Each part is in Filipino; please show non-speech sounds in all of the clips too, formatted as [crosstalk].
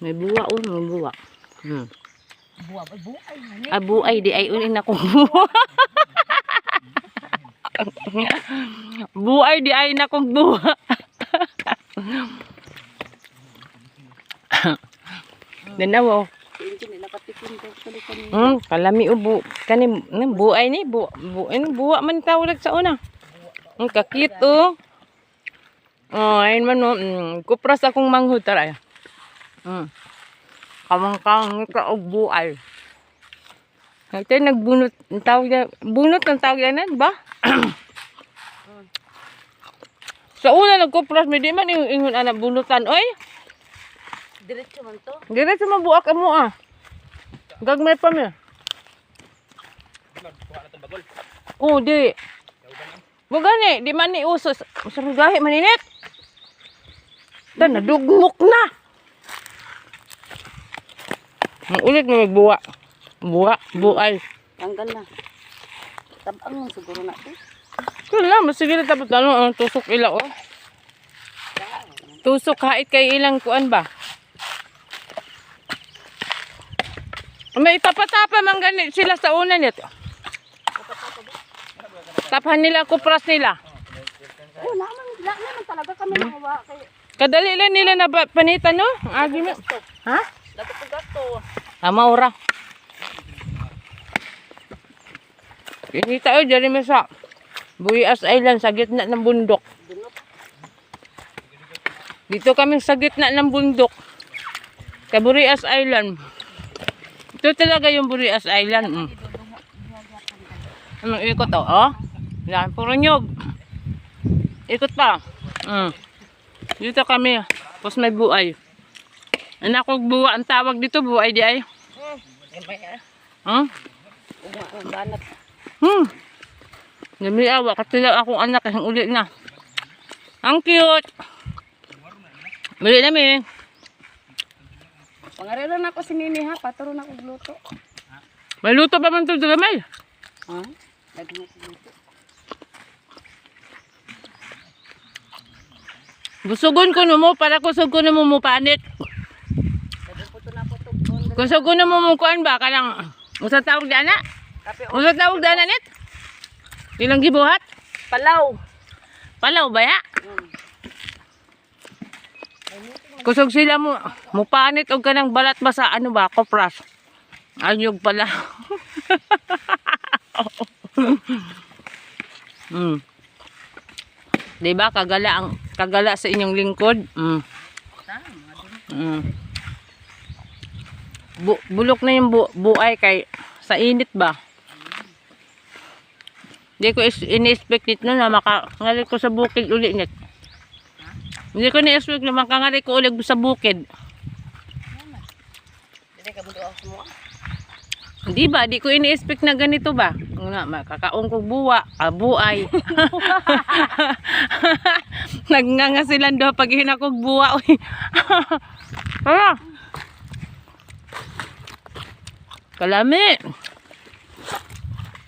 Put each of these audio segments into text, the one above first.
May buwa oh, may buwa. Hmm. Buwa, ay buay. Hani. Abu ay di ay unin ako [laughs] buwa. buay di ay na kong buwa. [laughs] Tuloy kami. Hmm, kalami ubo. Kani hmm, buay ni bu bu ano buwa man tawag sa una. Hmm, kakit oh. Oh, ayun man oh. Mm, kupras akong manghud tara. Hmm. Kamang kang ka og buay. Ito nagbunot, ang tawag na, bunot ang tawag na, ba? [clears throat] sa una nagkupras, may di man yung ingon anak bunutan, oy. Diretso man to. Dire sa mabuak mo ah. Gagmay pa mi. Oh, di. Mo gani, di man ni usos. Sa gahi maninit. Dan nadugmok na. Ang ulit mo magbuwa. Buwa, buay. Tanggal na. Tabang mo siguro na to. Kala, masigil tapos ano, ang tusok ila oh. Tusok hait kay ilang kuan ba? May tapatapa man gani sila sa una nito. Tapahan nila kupras nila. Oh, naman, naman talaga kami mga kay Kadali lang nila na ba, panitan no? Ang agi mo. Ha? Tama ora. Pinita o, dyan mo sa Buyas Island sa gitna ng bundok. Dito kami sa gitna ng bundok. Sa Burias Island. Ito talaga yung Burias Island. Mm. Ano, ikot to, oh. Yan, puro nyog. Ikot pa. Mm. Dito kami. Tapos may buay. Anak ko buwa ang tawag dito, buay di ay. Banat. Hmm. Namiawa kasi lang akong anak ang uli na. Ang cute. Bili namin. Pangariran ako si Nini ha, paturo na ako gluto. May luto pa man ito may. Ha? Lagi mo si gluto. Busugon ko na mo para kusog ko na mo mo panit. Sabi po to na Kusog ko na mo mo kuan ba kanang usa tawag dana? Kape o. Usa tawag dana net? Ilang gibuhat? Palaw. Palaw ba ya? Hmm. Kusog sila mo mo panit og kanang balat ba sa ano ba kopras. Anyog pala. [laughs] mm. Di ba kagala ang kagala sa inyong lingkod? Mm. Mm. Bu bulok na yung bu buay kay sa init ba? Hindi ko ini-expect nito na makangalit ko sa bukid uli nit. Hindi ko ni-expect na makangalit ko ulit sa bukid. Hindi ba? Di ko ini-expect na ganito ba? Nga, makakaong kong buwa, ah, buay. [laughs] [laughs] Nagnganga sila do pag hinakog buwa. Uy. [laughs] Kalami.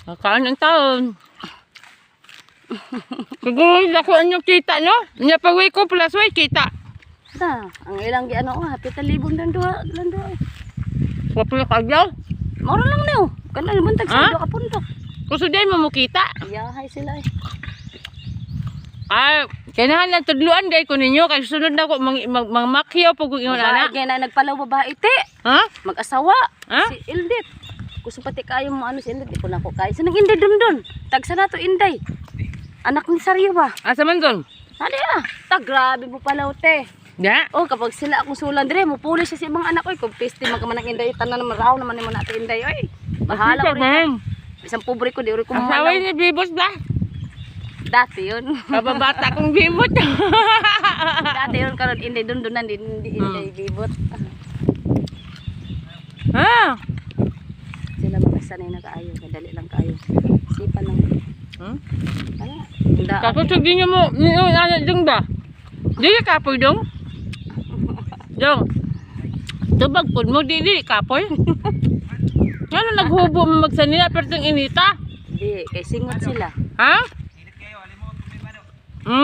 Kakaan ng taon. [laughs] Siguro hindi ako anyo kita, no? Nya pag ko plus way kita. Da, ang ilang gi ano, happy talibong dan duha, dan duha. Kapag kagyaw. Moro lang niyo. Kana naman tag sa ka pundok. Kusuday mo mo kita. Iyahay sila eh. Ay, kailangan lang tudluan day ko ninyo kay sunod na ko mang mang, mang makyaw pag ingon ana. Babae kaya na nagpalaw babae te. Ha? Mag-asawa. Ha? Si Ildit. Gusto pati kayo mo ano si Ildit. Di ko na ko kayo. Sa nag-inday dun dun. Tagsa na to Inday. Anak ni Saryo ba? Asa man don? Hali ah. Ta, grabe mo palaw te. Ya. Oh, kapag sila akong sulan dire, mo pulis siya sa ibang anak ko. Kung piste man ka man ang Inday, tanan naman raw naman mo natin Inday. Oy. Bahala rin. Isang pobre ko, di rin ko Asawa mamalaw. ni Bibos ba? Dati yun. Kababata kong bibot. [laughs] Dati yun karon Inday dun dunan, di hindi Inday bibot. ha? Sila magkasanay na kaayo, kadali lang kaayo. Sipan lang. Hmm? Ano? Kako sige niyo mo, niyo ana dong ba? Dili kapoy dong. [laughs] Dong. Tubag pud mo dili kapoy. Ano naghubo mo magsanila perteng inita? Di, kay singot sila. Ha? Hmm.